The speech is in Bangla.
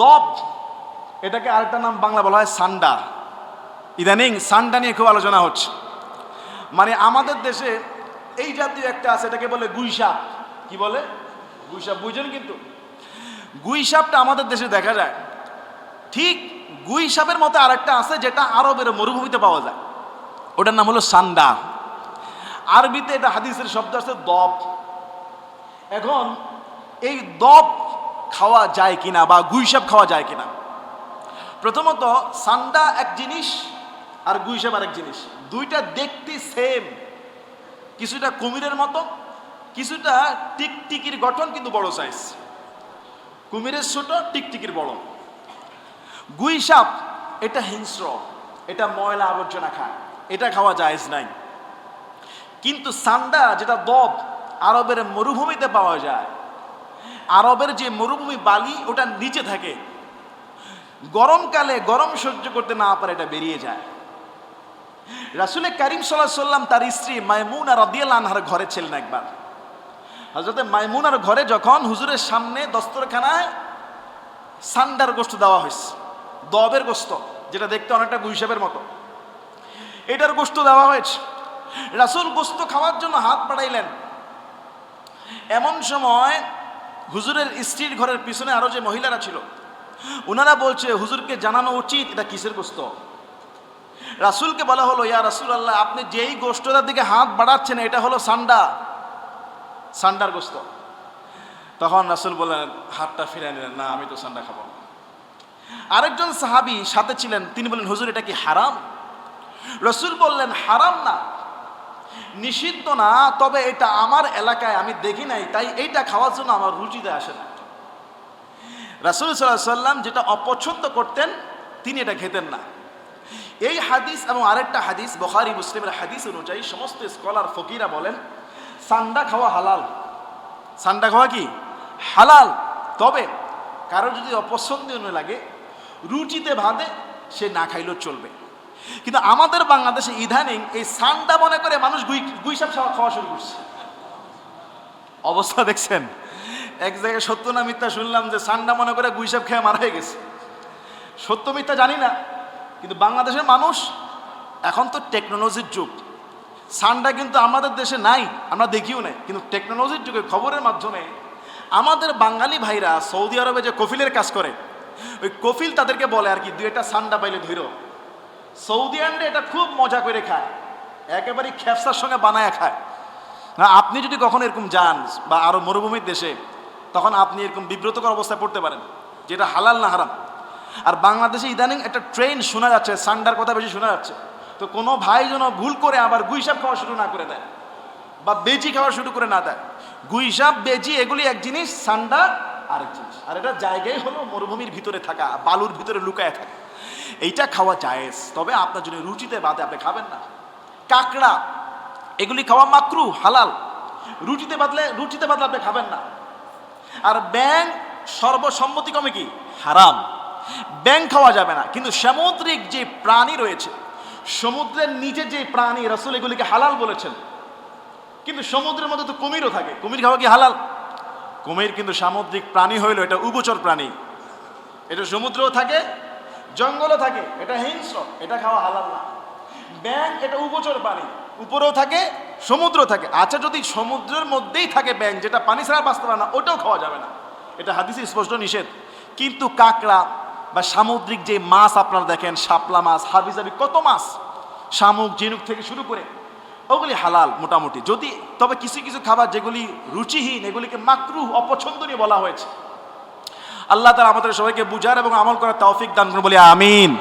দব, এটাকে আরেকটা নাম বাংলা বলা হয় সান্ডা। ইদানিং সান্ডা নিয়ে খুব আলোচনা হচ্ছে। মানে আমাদের দেশে এই জাতীয় একটা আছে, এটাকে বলে গুইসাপ কি বলে? গুইসাপ বুঝেন কিন্তু। গুইসাপটা আমাদের দেশে দেখা যায়, ঠিক গুইসাপের মতো আরেকটা আছে যেটা আরবের মরুভূমিতে পাওয়া যায়। ওটার নাম হলো সান্ডা। আরবিতে এটা হাদিসের শব্দ আছে দব। এখন এই দব খাওয়া যায় কিনা বা গুইসাপ খাওয়া যায় কিনা? প্রথমত, সান্ডা এক জিনিস আর গুইসাপ আরেক জিনিস। দুইটা দেখতে সেম কিছুটা কুমিরের মতো, কিছুটা টিকটিকির গঠন, কিন্তু বড় সাইজ কুমিরের ছোট, টিকটিকির বড়। গুইসাপ এটা হিংস্র, এটা ময়লা আবর্জনা খায়। এটা খাওয়া জায়েজ নাই। কিন্তু সান্ডা, যেটা দব, আরবের মরুভূমিতে পাওয়া যায়। আরবের যে মরুভূমি বালি, ওটা নিচে থাকে। গরমকালে গরম সহ্য করতে না পারে, এটা বেরিয়ে যায়। রাসুলে করিম সাল্লাহ সাল্লাম তার স্ত্রী মাইমুন আর রদিয়াল আনহার ঘরে ছিলেন একবার। হজরতে মাইমুনার ঘরে যখন হুজুরের সামনে দস্তরখানায় সান্ডার গোস্ত দেওয়া হয়েছে, দবের গোস্ত যেটা দেখতে অনেকটা গুইসাবের মতো, এটার গোস্ত দেওয়া হয়েছে। রাসুল গোস্ত খাওয়ার জন্য হাত বাড়াইলেন। এমন সময় হুজুরের স্ত্রীর ঘরের পিছনে আরও যে মহিলারা ছিল ওনারা বলছে, হুজুরকে জানানো উচিত, এটা কিসের গোস্ত? রাসুলকে বলা হলো, ইয়া রাসুল আল্লাহ আপনি যেই গোস্তটার দিকে হাত বাড়াচ্ছেন, এটা হলো সান্ডা। সান্ডার গোস্ত। তখন রাসুল বললেন, হাতটা ফিরে নিলেন, না, আমি তো সান্ডা খাব। আরেকজন সাহাবি সাথে ছিলেন, তিনি বললেন, হুজুর, এটা কি হারাম? রসুল বললেন, হারাম না। নিষিদ্ধ না, তবে এটা আমার এলাকায় আমি দেখি নাই, তাই এইটা খাওয়ার জন্য আমার রুচিতে আসে না। রাসুল সাল্লাহ সাল্লাম যেটা অপছন্দ করতেন, তিনি এটা খেতেন না। এই হাদিস এবং আরেকটা হাদিস, বখারি, মুসলিমের হাদিস অনুযায়ী সমস্ত স্কলার ফকিরা বলেন, সান্ডা খাওয়া হালাল। সান্ডা খাওয়া কি? হালাল। তবে কারও যদি অপছন্দনীয় লাগে, রুচিতে ভাদে সে না খাইলেও চলবে। কিন্তু আমাদের বাংলাদেশে ইদানিং এই সান্ডা মনে করে মানুষ গুই গুইসাপ খাওয়া শুরু করছে। অবস্থা দেখছেন? এক জায়গায় সত্য না মিথ্যা শুনলাম যে সান্ডা মনে করে গুইসাপ খেয়ে মারা হয়ে গেছে। সত্য মিথ্যা জানি না, কিন্তু বাংলাদেশের মানুষ এখন তো টেকনোলজির যুগ। সানটা কিন্তু আমাদের দেশে নাই, আমরা দেখিও নাই, কিন্তু টেকনোলজির যুগে খবরের মাধ্যমে আমাদের বাঙালি ভাইরা সৌদি আরবে যে কফিলের কাজ করে, ওই কফিল তাদেরকে বলে আর কি, দুই একটা সান্ডা পাইলে ধৈর সৌদি আন্ডে এটা খুব মজা করে খায়। একেবারে খেপসার সঙ্গে বানায় খায়। না, আপনি যদি কখনো এরকম যান বা আরও মরুভূমির দেশে, তখন আপনি এরকম বিব্রতকর অবস্থায় পড়তে পারেন, যেটা হালাল না হারাম। আর বাংলাদেশে ইদানিং একটা ট্রেন শোনা যাচ্ছে, সান্ডার কথা বেশি শোনা যাচ্ছে। তো কোনো ভাই যেন ভুল করে আবার গুইসাপ খাওয়া শুরু না করে দেয়, বা বেজি খাওয়া শুরু করে না দেয়। গুইসাপ বেজি, এগুলি এক জিনিস, সান্ডা আরেক জিনিস। আর এটা জায়গায় হলো মরুভূমির ভিতরে থাকা, বালুর ভিতরে লুকায় থাকা। এইটা খাওয়া জায়েজ। তবে আপনার জন্য রুচিতে বাদে আপনি খাবেন না। কাঁকড়া, এগুলি খাওয়া মাকরু, হালাল। রুটিতে বাদলে রুটিতে বাদলে আপনি খাবেন না। আর ব্যাং সর্বসম্মতিক্রমে কি? হারাম। ব্যাং খাওয়া যাবে না। কিন্তু সামুদ্রিক যে প্রাণী রয়েছে, সমুদ্রের নিচে যে প্রাণী, রসুল এগুলিকে হালাল বলেছেন। কিন্তু সমুদ্রের মধ্যে তো কুমিরও থাকে। কুমির খাওয়া কি হালাল? কুমির কিন্তু সামুদ্রিক প্রাণী হইল, এটা উভচর প্রাণী। এটা সমুদ্রেও থাকে, জঙ্গলও থাকে, এটা হিংস্র, এটা খাওয়া হালাল না। ব্যাং এটা উভচর প্রাণী, উপরেও থাকে সমুদ্র থাকে। আচ্ছা যদি সমুদ্রের মধ্যেই থাকে ব্যাং যেটা পানি ছাড়া বাঁচতে পারে না, ওটাও খাওয়া যাবে না। এটা হাদিসে স্পষ্ট নিষেধ। কিন্তু কাঁকড়া বা সামুদ্রিক যে মাছ আপনারা দেখেন, শাপলা মাছ, হাবিজাবি, কত মাছ, শামুক, ঝিনুক থেকে শুরু করে ওগুলি হালাল মোটামুটি। যদি, তবে কিছু কিছু খাবার যেগুলি রুচিহীন, এগুলিকে মাকরুহ, অপছন্দনীয় বলা হয়েছে। আল্লাহ তালা আমাদের সবাইকে বুঝার এবং আমল করার তৌফিক দান করে বলি আমিন।